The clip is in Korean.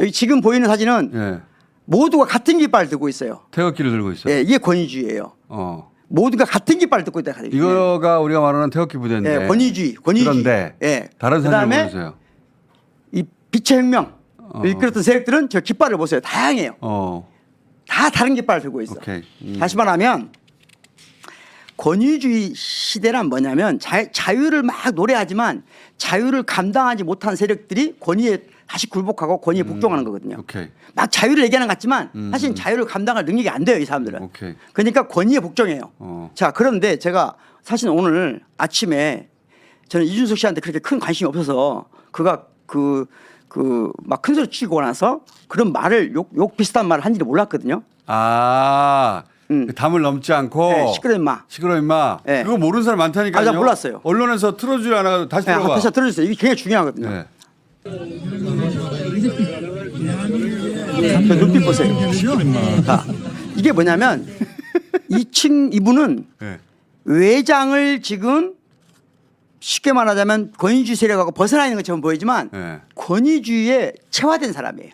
여기 지금 보이는 사진은 예. 모두가 같은 깃발을 들고 있어요. 태극기를 들고 있어요. 예, 이게 권위주의예요. 어. 모두가 같은 깃발을 들고 있다. 이거가 우리가 말하는 태극기 부대인데. 예, 권위주의, 권위주의. 그런데 예. 다른 그다음에 보세요. 이 빛의 혁명 어. 이끌었던 세력들은 저 깃발을 보세요. 다양해요. 어. 다 다른 깃발을 들고 있어. 오케이. 음. 다시 말하면 권위주의 시대란 뭐냐면 자, 자유를 막 노래하지만 자유를 감당하지 못한 세력들이 권위에 다시 굴복하고 권위에 복종하는 거거든요. 음. 오케이. 막 자유를 얘기하는 것 같지만 음. 사실 자유를 감당할 능력이 안 돼요 이 사람들은. 오케이. 그러니까 권위에 복종해요. 어. 자 그런데 제가 사실 오늘 아침에 저는 이준석 씨한테 그렇게 큰 관심이 없어서 그가 그 그 막 큰 소리 치고 나서 그런 말을 욕, 욕 비슷한 말을 한지를 몰랐거든요. 아. 음. 그 담을 넘지 않고 네, 시끄러 임마. 시끄러 임마. 네. 그거 모르는 사람 많다니까요. 아, 나 몰랐어요. 언론에서 틀어주지 않아 다시 네, 들어봐. 앞에서 들어주세요. 이게 굉장히 중요하거든요. 네. 저 눈빛 보세요. 자, 이게 뭐냐면 이층 이분은 네. 외장을 지금 쉽게 말하자면 권위주의 세력하고 벗어나 있는 것처럼 보이지만 네. 권위주의에 체화된 사람이에요.